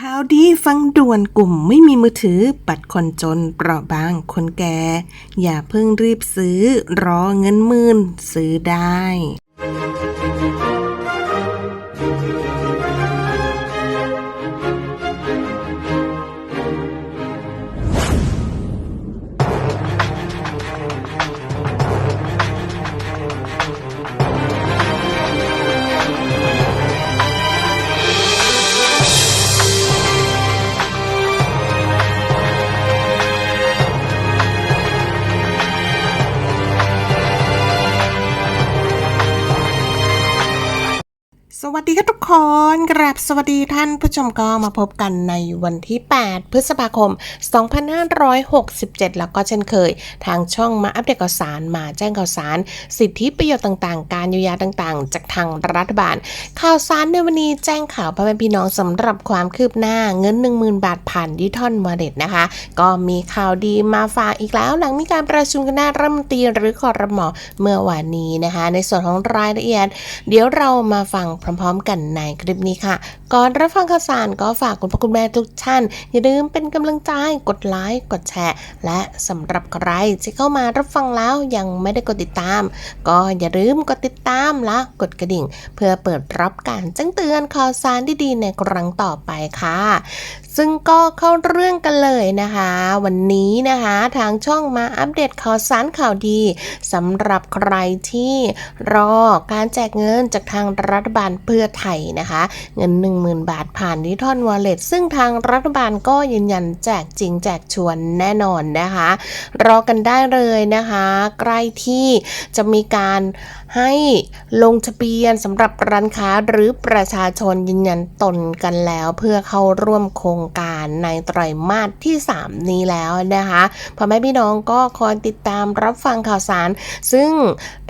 ข่าวดีฟังด่วนกลุ่มไม่มีมือถือบัตรคนจนเปราะบางคนแก่ อย่าเพิ่งรีบซื้อรอเงินหมื่นซื้อได้ สวัสดีค่ะทุกคนกราบสวัสดีท่านผู้ชมก็มาพบกันในวันที่ 8 พฤษภาคม 2567 แล้วก็เช่นเคย ทางช่องมาอัปเดตข่าวสารมาแจ้งข่าวสาร สิทธิประโยชน์ต่างๆ การเยียวยาต่างๆ จากทางรัฐบาล ข่าวสารในวันนี้แจ้งข่าวพ่อแม่พี่น้องสำหรับความคืบหน้าเงิน 10,000 บาทผ่านดิทัลวอลเล็ตนะคะ ก็มีข่าวดีมาฝากอีกแล้ว หลังมีการประชุมคณะรัฐมนตรีหรือคอรมอเมื่อวานนี้นะคะ ในส่วนของรายละเอียด เดี๋ยวเรามาฟังพร้อมๆกันในคลิปนี้ค่ะ ก่อนรับฟังข่าวสารก็ฝากคุณพ่อคุณแม่ทุกท่าน อย่าลืมเป็นกำลังใจ กดไลค์ กดแชร์ และสำหรับใครที่เข้ามารับฟังแล้วยังไม่ได้กดติดตาม ก็อย่าลืมกดติดตามและกดกระดิ่ง เพื่อเปิดรับการแจ้งเตือนข่าวสารดีๆในครั้งต่อไปค่ะซึ่งก็เข้าเรื่องกันเลยนะคะ วันนี้นะคะทางช่องมาอัปเดตข่าวสารข่าวดีสำหรับใครที่รอการแจกเงินจากทางรัฐบาลเพื่อไทยนะคะเงิน 10,000 บาทผ่านดิจิทัลวอลเล็ตซึ่งทางรัฐบาลก็ยืนยันแจกจริงแจกชวนแน่นอนนะคะ รอกันได้เลยนะคะ ใกล้ที่จะมีการให้ลงทะเบียนสำหรับร้านค้าหรือประชาชนยืนยันตนกันแล้วเพื่อเข้าร่วมโครงการ ในไตรมาสที่ 3 นี้แล้วนะคะพ่อแม่พี่น้องก็คอยติดตามรับฟังข่าวสาร ซึ่ง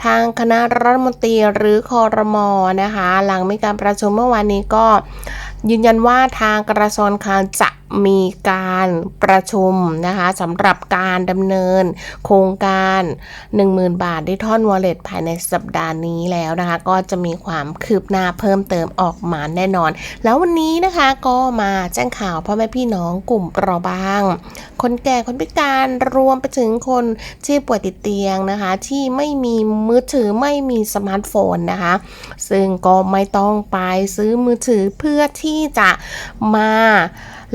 ทางคณะรัฐมนตรีหรือคอรมอนะคะ หลังมีการประชุมเมื่อวานนี้ก็ยืนยันว่าทางกระทรวงการจะ มีการประชุมนะคะสำหรับการดำเนินโครงการ 10,000 บาทดิทัลวอลเล็ตภายในสัปดาห์นี้แล้วนะคะ ก็จะมีความคืบหน้าเพิ่มเติมออกมาแน่นอน แล้ววันนี้นะคะก็มาแจ้งข่าวพ่อแม่พี่น้องกลุ่มเปราะบาง คนแก่คนพิการรวมไปถึงคนที่ป่วยติดเตียงนะคะ ที่ไม่มีมือถือไม่มีสมาร์ทโฟนนะคะ ซึ่งก็ไม่ต้องไปซื้อมือถือเพื่อที่จะมา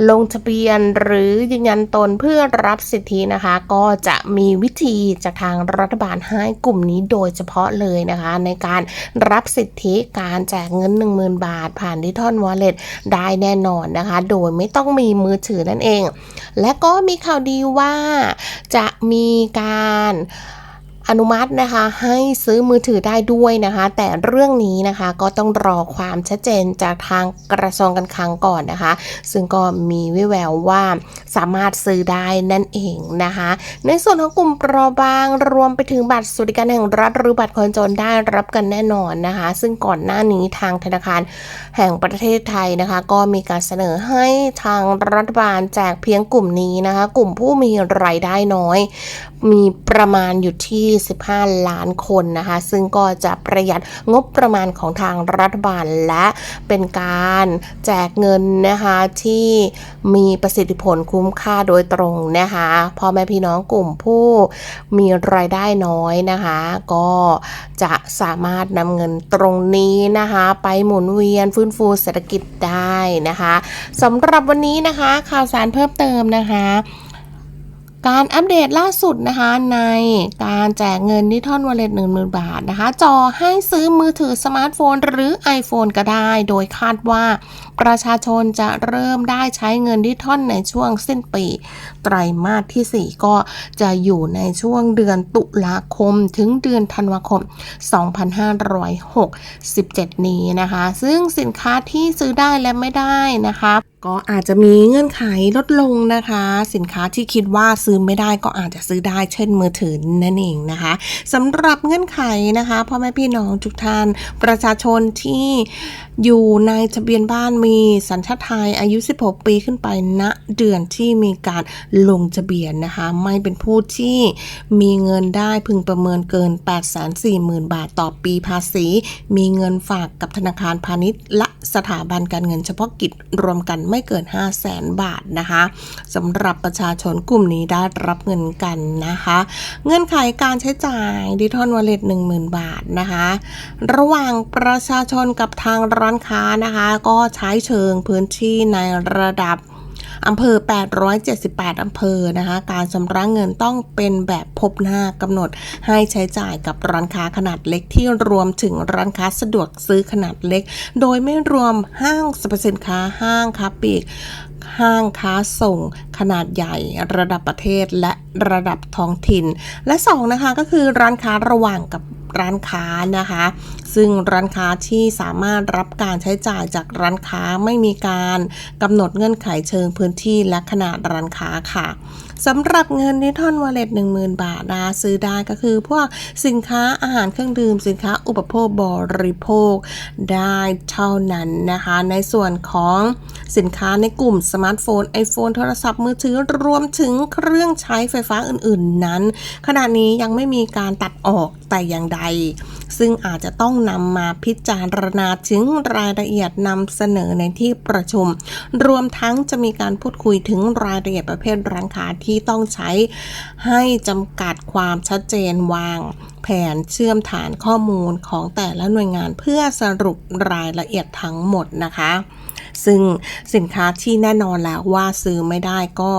ลงทะเบียนหรือยืนยันตนเพื่อรับสิทธินะคะ ก็จะมีวิธีจากทางรัฐบาลให้กลุ่มนี้โดยเฉพาะเลยนะคะ ในการรับสิทธิการแจกเงิน 10,000 บาท ผ่านดิจิทัลวอลเล็ตได้แน่นอนนะคะ โดยไม่ต้องมีมือถือนั่นเอง และก็มีข่าวดีว่าจะมีการ อนุมัตินะคะให้ซื้อมือถือได้ด้วยนะคะ แต่เรื่องนี้นะคะก็ต้องรอความชัดเจนจากทางกระทรวงการคลังก่อนนะคะ ซึ่งก็มีวิแววว่าสามารถซื้อได้นั่นเองนะคะ ในส่วนของกลุ่มเปราะบางรวมไปถึงบัตรสวัสดิการแห่งรัฐหรือบัตรคนจนได้รับกันแน่นอนนะคะ ซึ่งก่อนหน้านี้ทางธนาคารแห่งประเทศไทยนะคะ ก็มีการเสนอให้ทางรัฐบาลแจกเพียงกลุ่มนี้นะคะ กลุ่มผู้มีรายได้น้อยมีประมาณอยู่ที่ 15 ล้านคนนะคะ ซึ่งก็จะประหยัดงบประมาณของทางรัฐบาลและเป็นการแจกเงินนะคะที่มีประสิทธิผลคุ้มค่าโดยตรงนะคะพ่อแม่พี่น้องกลุ่มผู้มีรายได้น้อยนะคะ ก็จะสามารถนำเงินตรงนี้นะคะ ไปหมุนเวียนฟื้นฟูเศรษฐกิจได้นะคะสำหรับวันนี้นะคะ ข่าวสารเพิ่มเติมนะคะ การอัปเดตล่าสุดนะคะในการแจกเงินดิจิทัลวอลเล็ตหนึ่งหมื่นบาทนะคะจอให้ซื้อมือถือสมาร์ทโฟน หรือ iPhone ก็ได้ โดยคาดว่าประชาชนจะเริ่มได้ใช้เงินดิจิทัลในช่วงสิ้นปี ไตรมาสที่ 4 ก็จะอยู่ในช่วงเดือนตุลาคมถึงเดือนธันวาคม 2567 นี้นะคะ ซึ่งสินค้าที่ซื้อได้และไม่ได้นะคะ ก็อาจจะมีเงื่อนไขลดลงนะคะ สินค้าที่คิดว่าซื้อไม่ได้ก็อาจจะซื้อได้เช่นมือถือนั่นเองนะคะสำหรับเงื่อนไขนะคะพ่อแม่พี่น้องทุกท่านประชาชนที่ อยู่ในทะเบียนบ้านมีสัญชาติไทยอายุ 16 ปีขึ้นไปณเดือนที่มีการลงทะเบียนนะคะ ไม่เป็นผู้ที่มีเงินได้พึงประเมินเกิน 840,000 บาทต่อปีภาษี มีเงินฝากกับธนาคารพาณิชย์และสถาบันการเงินเฉพาะกิจรวมกันไม่เกิน 5 0 0แสนบาทนะคะสำหรับประชาชนกลุ่มนี้ได้รับเงินกันนะคะ เงื่อนไขการใช้จ่ายดิทอนวอลเล็ต10,000 บาทนะคะ ระหว่างประชาชนกับทางร้านค้านะคะ ก็ใช้เชิงพื้นที่ในระดับอำเภอ 878 อำเภอนะคะ การชำระเงินต้องเป็นแบบพบหน้ากำหนดให้ใช้จ่ายกับร้านค้าขนาดเล็กที่รวมถึงร้านค้าสะดวกซื้อขนาดเล็ก โดยไม่รวมห้างสรรพสินค้าห้างค้าปลีกห้างค้าส่งขนาดใหญ่ระดับประเทศและระดับท้องถิ่น และสองนะคะก็คือร้านค้าระหว่างกับ ร้านค้านะคะ ซึ่งร้านค้าที่สามารถรับการใช้จ่ายจากร้านค้าไม่มีการกำหนดเงื่อนไขเชิงพื้นที่และขนาดร้านค้าค่ะ สำหรับเงินดิทอนวอลเล็ต10,000บาทนะซื้อได้ก็คือพวกสินค้าอาหารเครื่องดื่มสินค้าอุปโภคบริโภคได้เท่านั้นนะคะ ในส่วนของสินค้าในกลุ่มสมาร์ทโฟน iPhone โทรศัพท์มือถือรวมถึงเครื่องใช้ไฟฟ้าอื่นๆนั้น ขณะนี้ยังไม่มีการตัดออกแต่อย่างใด ซึ่งอาจจะต้องนำมาพิจารณาถึงรายละเอียดนำเสนอในที่ประชุม รวมทั้งจะมีการพูดคุยถึงรายละเอียดประเภทร้านค้าที่ต้องใช้ให้จำกัดความชัดเจนวาง แผนเชื่อมฐานข้อมูลของแต่ละหน่วยงานเพื่อสรุปรายละเอียดทั้งหมดนะคะซึ่งสินค้าที่แน่นอนแล้วว่าซื้อไม่ได้ก็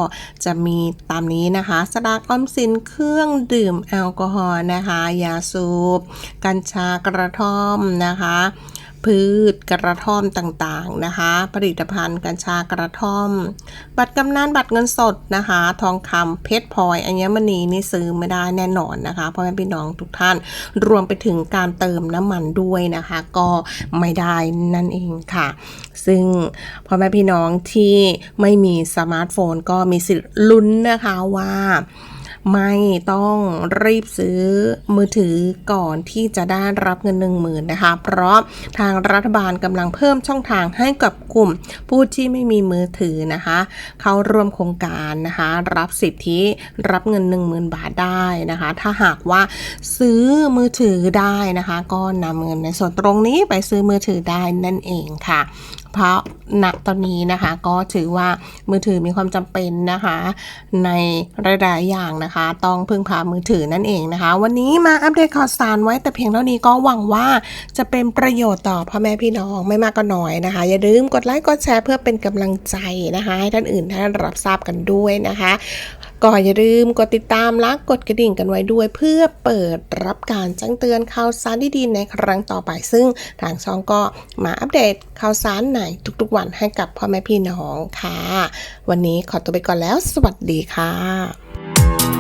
จะมีตามนี้นะคะสลากออมสินเครื่องดื่มแอลกอฮอล์นะคะ ยาสูบ กัญชากระท่อมนะคะ พืชกระท่อมต่างๆนะคะ ผลิตภัณฑ์กัญชากระท่อม บัตรกำนันบัตรเงินสดนะคะ ทองคำเพชรพลอยอัญมณีนี่ซื้อไม่ได้แน่นอนนะคะพ่อแม่พี่น้องทุกท่านรวมไปถึงการเติมน้ำมันด้วยนะคะ ก็ไม่ได้นั่นเองค่ะ ซึ่งพ่อแม่พี่น้องที่ไม่มีสมาร์ทโฟนก็มีสิทธิ์ลุ้นนะคะว่า ไม่ต้องรีบซื้อมือถือก่อนที่จะได้รับเงิน 1 0,000 นะคะ เพราะทางรัฐบาลกำลังเพิ่มช่องทางให้กับกลุ่มผู้ที่ไม่มีมือถือนะคะ เข้าร่วมโครงการนะคะ รับสิทธิรับเงิน 10,000 บาทได้นะคะ ถ้าหากว่าซื้อมือถือได้นะคะ ก็นำเงินในส่วนตรงนี้ไปซื้อมือถือได้นั่นเองค่ะ พราะณตอนนี้นะคะ ก็ถือว่ามือถือมีความจำเป็นนะคะ ในหลายๆอย่างนะคะ ต้องพึ่งพามือถือนั่นเองนะคะ วันนี้มาอัปเดตข่าวสารไว้แต่เพียงเท่านี้ก็หวังว่าจะเป็นประโยชน์ต่อพ่อแม่พี่น้องไม่มากก็น้อยนะคะ อย่าลืมกดไลค์กดแชร์เพื่อเป็นกำลังใจนะคะ ให้ท่านอื่นท่านรับทราบกันด้วยนะคะ ก็อย่าลืมกดติดตามและกดกระดิ่งกันไว้ด้วย เพื่อเปิดรับการแจ้งเตือนข่าวสารดีๆในครั้งต่อไป ซึ่งทางช่องก็มาอัปเดตข่าวสารในทุกๆ วันให้กับพ่อแม่พี่น้องค่ะ วันนี้ขอตัวไปก่อนแล้ว สวัสดีค่ะ